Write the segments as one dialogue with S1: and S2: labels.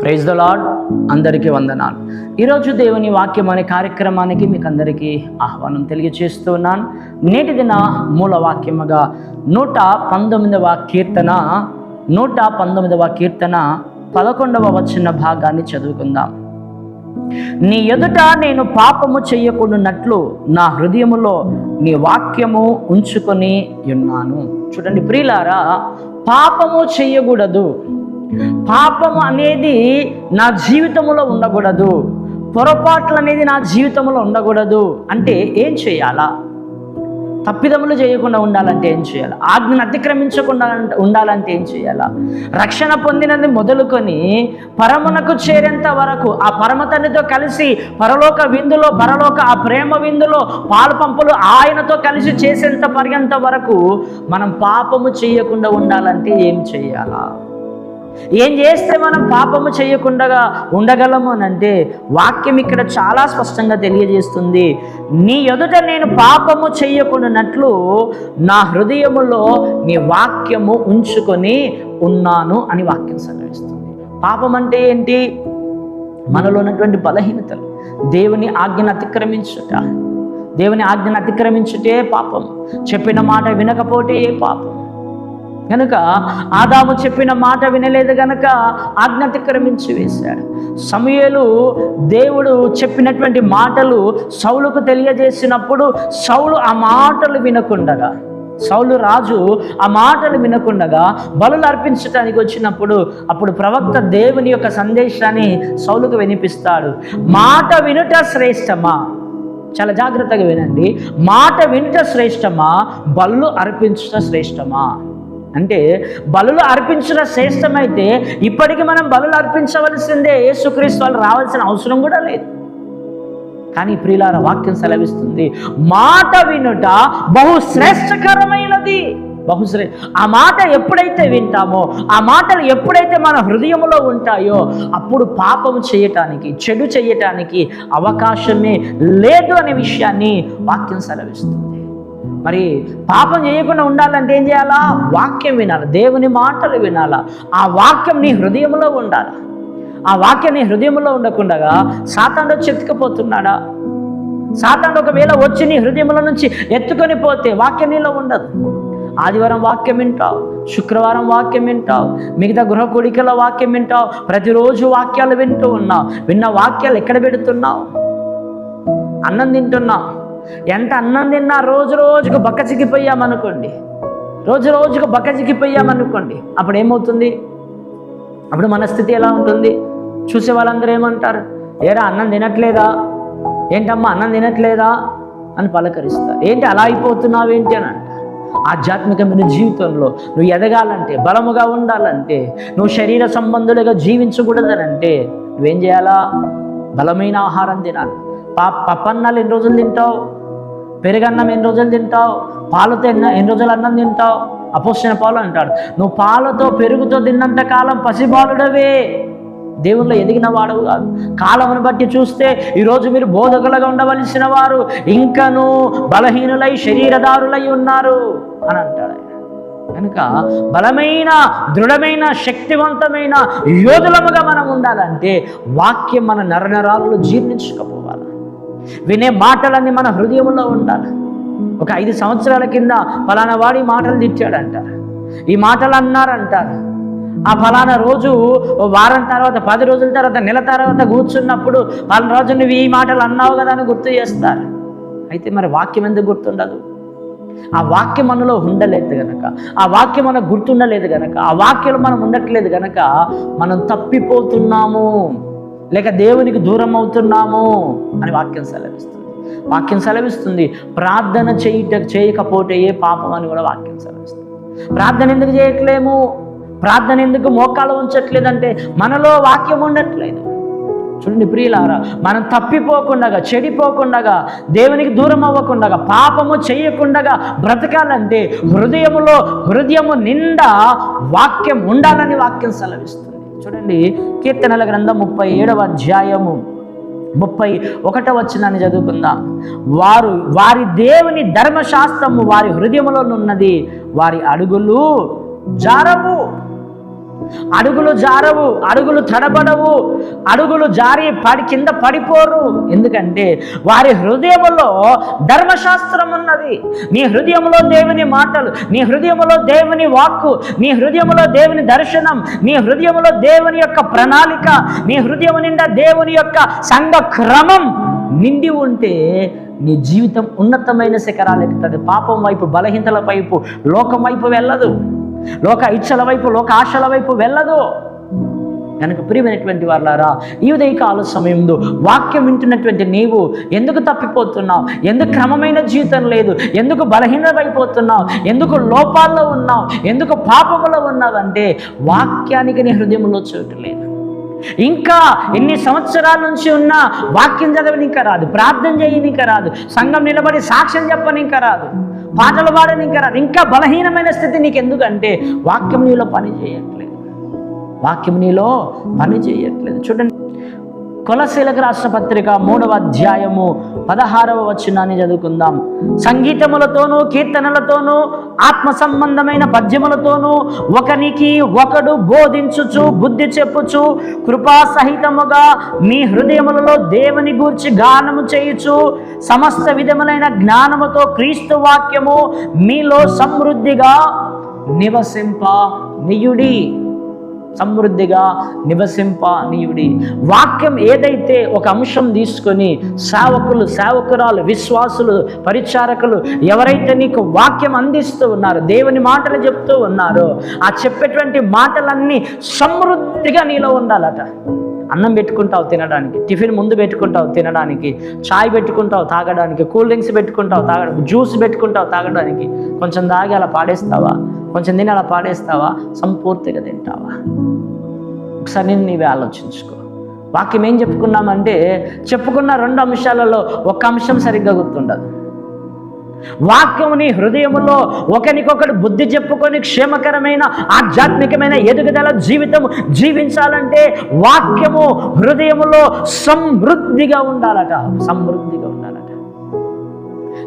S1: Praise the lord అందరికీ వందనాలు. ఈరోజు దేవుని వాక్యం అనే కార్యక్రమానికి మీకు అందరికీ ఆహ్వానం తెలియజేస్తున్నాను నేటి దిన మూల వాక్యముగా నూట పంతొమ్మిదవ కీర్తన నూట పంతొమ్మిదవ కీర్తన పదకొండవ వచ్చిన భాగాన్ని చదువుకుందాం. నీ ఎదుట నేను పాపము చెయ్యకుండానట్లు నా హృదయములో నీ వాక్యము ఉంచుకొని ఉన్నాను. చూడండి ప్రియులారా పాపము చెయ్యకూడదు పాపం అనేది నా జీవితంలో ఉండకూడదు. పొరపాట్లు అనేది నా జీవితంలో ఉండకూడదు. అంటే ఏం చేయాలా? తప్పిదములు చేయకుండా ఉండాలంటే ఏం చేయాలి? ఆజ్ఞను అతిక్రమించకుండా ఉండాలంటే ఏం చేయాలా? రక్షణ పొందినది మొదలుకొని పరమునకు చేరేంత వరకు ఆ పరమతనితో కలిసి పరలోక విందులో పరలోక ఆ ప్రేమ విందులో పాలు పంపులు ఆయనతో కలిసి చేసేంత పర్యంత వరకు మనం పాపము చేయకుండా ఉండాలంటే ఏం చేయాలా? ఏం చేస్తే మనం పాపము చేయకుండా ఉండగలము అని అంటే వాక్యం ఇక్కడ చాలా స్పష్టంగా తెలియజేస్తుంది. నీ ఎదుట నేను పాపము చేయకుండానట్లు నా హృదయములో నీ వాక్యము ఉంచుకొని ఉన్నాను అని వాక్యం సెలవిస్తుంది పాపం అంటే ఏంటి? మనలో ఉన్నటువంటి బలహీనతలు. దేవుని ఆజ్ఞను అతిక్రమించుట. దేవుని ఆజ్ఞను అతిక్రమించుటే పాపం. చెప్పిన మాట వినకపోతే ఏ పాపం? కనుక ఆదాము చెప్పిన మాట వినలేదు గనక ఆజ్ఞాతిక్రమించి వేశాడు. సమయలు దేవుడు చెప్పినటువంటి మాటలు సౌలుకు తెలియజేసినప్పుడు సౌలు ఆ మాటలు వినకుండగా సౌలు రాజు ఆ మాటలు వినకుండగా బలులు అర్పించడానికి వచ్చినప్పుడు అప్పుడు ప్రవక్త దేవుని యొక్క సందేశాన్ని సౌలుకు వినిపిస్తాడు. మాట వినుట శ్రేష్టమా? చాలా జాగ్రత్తగా వినండి. మాట వినుట శ్రేష్టమా? బళ్ళు అర్పించుట శ్రేష్టమా? అంటే బలులు అర్పించిన శ్రేష్టమైతే ఇప్పటికి మనం బలులు అర్పించవలసిందే యేసుక్రీస్తు వాళ్ళు రావాల్సిన అవసరం కూడా లేదు. కానీ ప్రియులార వాక్యం సెలవిస్తుంది. మాట వినుట బహు శ్రేష్టకరమైనది బహుశ్రే ఆ మాట ఎప్పుడైతే వింటామో ఆ మాటలు ఎప్పుడైతే మన హృదయంలో ఉంటాయో అప్పుడు పాపం చేయటానికి చెడు చేయటానికి అవకాశమే లేదు అనే విషయాన్ని వాక్యం సెలవిస్తుంది. మరి పాపం చేయకుండా ఉండాలంటే ఏం చేయాలా? వాక్యం వినాలి దేవుని మాటలు వినాలా. ఆ వాక్యం నీ హృదయంలో ఉండాలి? ఆ వాక్యం నీ హృదయంలో ఉండకుండా సాతాండు చెతుకపోతున్నాడా ఎత్తుకుపోతున్నాడా? సాతాండు ఒకవేళ వచ్చి నీ హృదయంలో నుంచి ఎత్తుకొని పోతే వాక్యం నీలో ఉండదు. ఆదివారం వాక్యం వింటావు శుక్రవారం వాక్యం వింటావు మిగతా గృహ కొడికల వాక్యం వింటావు ప్రతిరోజు వాక్యాలు వింటూ ఉన్నావు విన్న వాక్యాలు ఎక్కడ పెడుతున్నావు? అన్నం తింటున్నావు. ఎంత అన్నం తిన్నా రోజు రోజుకు బక్కచిక్కిపోయామనుకోండి రోజు రోజుకు బక్కచిక్కిపోయామనుకోండి అప్పుడు ఏమవుతుంది? అప్పుడు మన స్థితి ఎలా ఉంటుంది? చూసే వాళ్ళందరూ ఏమంటారు? ఏరా అన్నం తినట్లేదా? ఏంటమ్మా అన్నం తినట్లేదా? అని పలకరిస్తారు. ఏంటి అలా అయిపోతున్నావు ఏంటి అని అంటారు. ఆధ్యాత్మికమైన జీవితంలో నువ్వు ఎదగాలంటే బలముగా ఉండాలంటే నువ్వు శరీర సంబంధులుగా జీవించకూడదనంటే నువ్వేం చేయాలా? బలమైన ఆహారం తినాలి. పప్పన్నాలు ఎన్ని రోజులు తింటావు? పెరుగన్నం ఎన్ని రోజులు తింటావు? పాలతో ఎన్ని ఎన్ని రోజులు అన్నం తింటావు? అపోసిన పాలు అంటాడు నువ్వు పాలతో పెరుగుతో తిన్నంత కాలం పసిబాలుడవే. దేవుళ్ళు ఎదిగిన వాడు కాదు. కాలమును బట్టి చూస్తే ఈరోజు మీరు బోధకులుగా ఉండవలసిన వారు ఇంకను బలహీనులై శరీరదారులై ఉన్నారు అని అంటాడు కనుక బలమైన దృఢమైన శక్తివంతమైన యోధులముగా మనం ఉండాలంటే వాక్యం మన నరనరాలు జీర్ణించుకో వినే మాటలన్నీ మన హృదయంలో ఉండాలి. ఒక ఐదు సంవత్సరాల కింద ఫలానా వాడి మాటలు తిట్టాడంటారు ఈ మాటలు అన్నారంటారు ఆ ఫలానా రోజు వారం తర్వాత పది రోజుల తర్వాత నెల తర్వాత కూర్చున్నప్పుడు వాళ్ళ రోజు నువ్వు ఈ మాటలు అన్నావు కదా అని గుర్తు చేస్తారు. అయితే మరి వాక్యం ఎందుకు గుర్తుండదు? ఆ వాక్యం మనలో ఉండలేదు గనక ఆ వాక్యం మనకు గుర్తుండలేదు గనక ఆ వాక్యం మనం ఉండట్లేదు గనక మనం తప్పిపోతున్నాము. లేక దేవునికి దూరం అవుతున్నాము అని వాక్యం సెలవిస్తుంది. వాక్యం సెలవిస్తుంది. ప్రార్థన చేయుట చేయకపోతే ఏ పాపం అని కూడా వాక్యం సెలవిస్తుంది. ప్రార్థన ఎందుకు చేయట్లేము? ప్రార్థన ఎందుకు మోకాలు ఉంచట్లేదంటే మనలో వాక్యం ఉండట్లేదు. చూడండి ప్రియులారా మనం తప్పిపోకుండా చెడిపోకుండా దేవునికి దూరం అవ్వకుండా పాపము చేయకుండా బ్రతకాలంటే హృదయములో హృదయము నిండా వాక్యం ఉండాలని వాక్యం సెలవిస్తుంది. చూడండి కీర్తనల గ్రంథం ముప్పై ఏడవ అధ్యాయము. ముప్పై ఒకట వచ్చినాన్ని చదువుకుందాం. వారు వారి దేవుని ధర్మశాస్త్రము వారి హృదయములో ఉన్నది వారి అడుగులు జారము అడుగులు జారవు అడుగులు తడబడవు అడుగులు జారి పడి కింద పడిపోరు. ఎందుకంటే వారి హృదయములో ధర్మశాస్త్రం ఉన్నది. నీ హృదయంలో దేవుని మాటలు నీ హృదయములో దేవుని వాక్కు నీ హృదయములో దేవుని దర్శనం నీ హృదయములో దేవుని యొక్క ప్రణాళిక నీ హృదయం నిండా దేవుని యొక్క సంఘ క్రమం నిండి ఉంటే నీ జీవితం ఉన్నతమైన శిఖరాలు ఎక్కుతుంది పాపం వైపు బలహీనతల వైపు లోకం వైపు వెళ్ళదు. లోక ఇచ్చల వైపు లోక ఆశల వైపు వెళ్ళదు. కనుక ప్రియమైనటువంటి వాళ్ళారా ఈ ఉదయకాల సమయంలో వాక్యం వింటున్నటువంటి నీవు ఎందుకు తప్పిపోతున్నావు? ఎందుకు క్రమమైన జీవితం లేదు? ఎందుకు బలహీనమైపోతున్నావు? ఎందుకు లోపాల్లో ఉన్నావు? ఎందుకు పాపములో ఉన్నావు అంటే వాక్యానికి నీ హృదయంలో చోటు లేదు. ఇంకా ఎన్ని సంవత్సరాల నుంచి ఉన్నా వాక్యం చదవని ఇంకా రాదు ప్రార్థన చేయని ఇంకా రాదు సంఘం నిలబడి సాక్ష్యం చెప్పని ఇంకా రాదు. పాటలు పాడని ఇంకా రాదు. ఇంకా బలహీనమైన స్థితి నీకు ఎందుకంటే వాక్యం నీలో పని చేయట్లేదు. వాక్యం నీలో పని చేయట్లేదు. చూడండి కొలశీలకు రాష్ట్ర పత్రిక మూడవ అధ్యాయము పదహారవ వచనాన్ని చదువుకుందాం. సంగీతములతోనూ కీర్తనలతోనూ ఆత్మ సంబంధమైన పద్యములతోనూ ఒకనికి ఒకడు బోధించుచు బుద్ధి చెప్పుచు కృపాసహితముగా మీ హృదయములలో దేవుని గూర్చి గానము చేయుచు సమస్త విధములైన జ్ఞానముతో క్రీస్తు వాక్యము మీలో సమృద్ధిగా నివసింప నియుడి. సమృద్ధిగా నివసింప నీయుడి వాక్యం ఏదైతే ఒక అంశం తీసుకొని సేవకులు సేవకురాలు విశ్వాసులు పరిచారకులు ఎవరైతే నీకు వాక్యం అందిస్తూ ఉన్నారో దేవుని మాటలు చెప్తూ ఉన్నారో ఆ చెప్పేటువంటి మాటలన్నీ సమృద్ధిగా నీలో ఉండాలట. అన్నం పెట్టుకుంటావు తినడానికి టిఫిన్ ముందు పెట్టుకుంటావు తినడానికి చాయ్ పెట్టుకుంటావు తాగడానికి కూల్ డ్రింక్స్ పెట్టుకుంటావు తాగడానికి జ్యూస్ పెట్టుకుంటావు తాగడానికి కొంచెం తాగి అలా పాడేస్తావా? కొంచెం తిని అలా పాడేస్తావా? సంపూర్తిగా తింటావా? ఒకసారి నేను నీవే ఆలోచించుకో. వాక్యం ఏం చెప్పుకున్నామంటే చెప్పుకున్న రెండు అంశాలలో ఒక అంశం సరిగ్గా గుర్తుండదు. వాక్యముని హృదయములో ఒకరికొకడు బుద్ధి చెప్పుకొని క్షేమకరమైన ఆధ్యాత్మికమైన ఎదుగుదల జీవితం జీవించాలంటే వాక్యము హృదయములో సమృద్ధిగా ఉండాలట. సమృద్ధిగా ఉండాలట.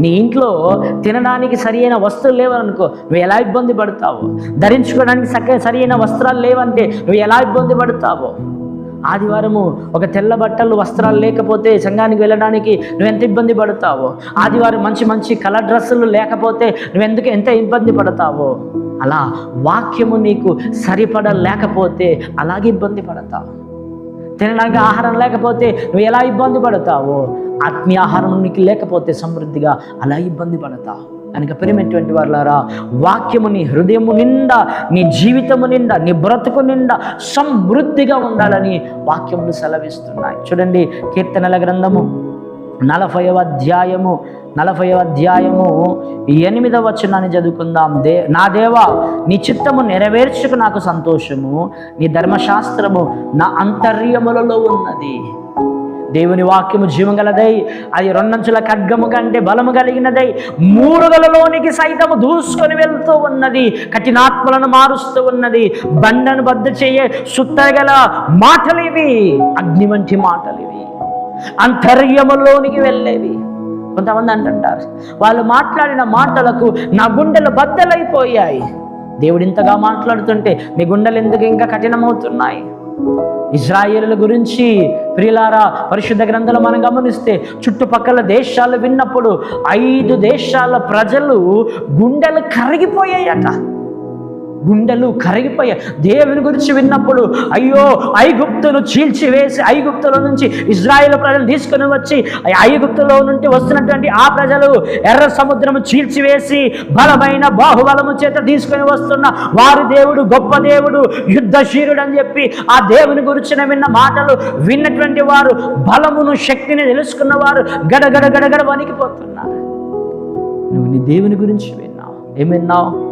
S1: నీ ఇంట్లో తినడానికి సరియైన వస్తువులు లేవనుకో నువ్వు ఎలా ఇబ్బంది పడతావు? ధరించుకోవడానికి సరైన వస్త్రాలు లేవంటే నువ్వు ఎలా ఇబ్బంది పడతావో? ఆదివారము ఒక తెల్ల బట్టలు వస్త్రాలు లేకపోతే సంఘానికి వెళ్ళడానికి నువ్వెంత ఇబ్బంది పడతావో? ఆదివారం మంచి మంచి కలర్ డ్రెస్సులు లేకపోతే నువ్వెందుకు ఎంత ఇబ్బంది పడతావో? అలా వాక్యము నీకు సరిపడ లేకపోతే అలాగే ఇబ్బంది పడతావు. తినడానికి ఆహారం లేకపోతే నువ్వు ఎలా ఇబ్బంది పడతావో? ఆత్మీయ ఆహారం నీకు లేకపోతే సమృద్ధిగా అలా ఇబ్బంది పడతావు. కనుక ప్రియమైనటువంటి వారులారా వాక్యము నీ హృదయము నిండా నీ జీవితము నిండా నీ బ్రతుకు నిండా సమృద్ధిగా ఉండాలని వాక్యములు సెలవిస్తున్నాయి. చూడండి కీర్తనల గ్రంథము నలభైవ అధ్యాయము నలభైవ అధ్యాయము ఎనిమిదవ వచనాన్ని చదువుకుందాం. దే నా దేవా నీ చిత్తము నెరవేర్చుకు నాకు సంతోషము నీ ధర్మశాస్త్రము నా అంతర్యములలో ఉన్నది. దేవుని వాక్యము జీవగలదై అది రెండంచుల ఖడ్గము కంటే బలము కలిగినదై మూడుగలలోనికి సైతము దూసుకొని వెళ్తూ ఉన్నది కఠినాత్మలను మారుస్తూ ఉన్నది. బండను బద్ద చేయే సుత్తగల మాటలు ఇవి అగ్ని వంటి మాటలు ఇవి అంతర్యములోనికి వెళ్ళేవి. కొంతమంది అంటుంటారు వాళ్ళు మాట్లాడిన మాటలకు నా గుండెలు బద్దలైపోయాయి. దేవుడు ఇంతగా మాట్లాడుతుంటే మీ గుండెలు ఎందుకు ఇంకా కఠినమవుతున్నాయి? ఇజ్రాయేలుల గురించి ప్రియులారా పరిశుద్ధ గ్రంథాలు మనం గమనిస్తే చుట్టుపక్కల దేశాలు విన్నప్పుడు ఐదు దేశాల ప్రజలు గుండెలు కరిగిపోయాయట. గుండెలు కరిగిపోయాయి. దేవుని గురించి విన్నప్పుడు అయ్యో ఐగుప్తును చీల్చివేసి ఐగుప్తుల నుంచి ఇజ్రాయేల్ ప్రజలు తీసుకుని వచ్చి ఐగుప్తులో నుండి వస్తున్నటువంటి ఆ ప్రజలు ఎర్ర సముద్రము చీల్చివేసి బలమైన బాహుబలము చేత తీసుకొని వస్తున్న వారి దేవుడు గొప్ప దేవుడు యుద్ధశీరుడు అని చెప్పి ఆ దేవుని గురించిన విన్న మాటలు విన్నటువంటి వారు బలమును శక్తిని తెలుసుకున్న వారు గడగడ గడగడ వణికిపోతున్నారు. నువ్వు నీ దేవుని గురించి విన్నావు. ఏమిన్నావు?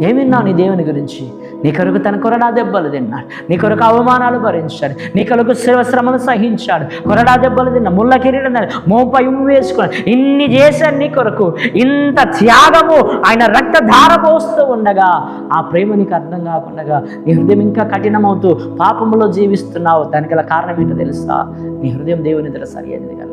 S1: ఏమి విన్నావు నీ దేవుని గురించి? నీ కొరకు తన కొరడా దెబ్బలు తిన్నాడు. నీ కొరకు అవమానాలు భరించాడు. నీ కొరకు శ్రమలు సహించాడు. కొరడా దెబ్బలు తిన్నా ముళ్ళ కిరీటం తిన్నాడు, మోపై వేసుకున్నాడు. ఇన్ని చేశాడు నీ కొరకు. ఇంత త్యాగము ఆయన రక్తధార పోస్తూ ఉండగా ఆ ప్రేమ నీకు అర్థం కాకుండా నీ హృదయం ఇంకా కఠినమవుతూ పాపములో జీవిస్తున్నావు. దానికి గల కారణం ఏంటో తెలుసా? నీ హృదయం దేవుని దగ్గర సరి అయినది కదా.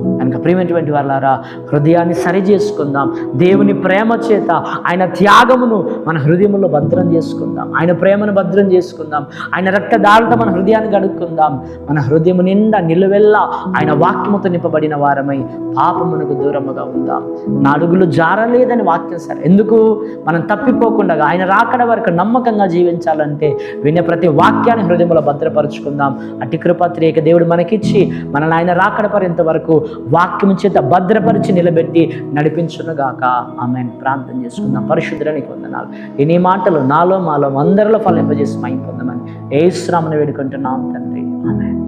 S1: కనుక ప్రియమైనటువంటి వాళ్ళారా హృదయాన్ని సరి చేసుకుందాం. దేవుని ప్రేమ చేత ఆయన త్యాగమును మన హృదయంలో భద్రం చేసుకుందాం. ఆయన ప్రేమను భద్రం చేసుకుందాం. ఆయన రక్తదారులతో మన హృదయాన్ని గడుక్కుందాం మన హృదయం నిండా నిలువెల్లా ఆయన వాక్యముతో నింపబడిన వారమై పాపమునకు దూరముగా ఉందాం. నా అడుగులు జారలేదని వాక్యం సార్. ఎందుకు? మనం తప్పిపోకుండా ఆయన రాకడ వరకు నమ్మకంగా జీవించాలంటే వినే ప్రతి వాక్యాన్ని హృదయంలో భద్రపరుచుకుందాం. అట్టి కృపత్రిక దేవుడు మనకిచ్చి మనల్ని ఆయన రాకడ పరింత వరకు వాక్యం చేత భద్రపరిచి నిలబెట్టి నడిపించునుగాక. ఆమె ప్రార్థన చేసుకుందాం. పరిశుద్ధులని పొందనాలు ఎన్ని మాటలు నాలో మాలో అందరిలో ఫలింపజేసి మైం పొందమని ఏ శ్రామను వేడుకుంటున్నాం తండ్రి. ఆమె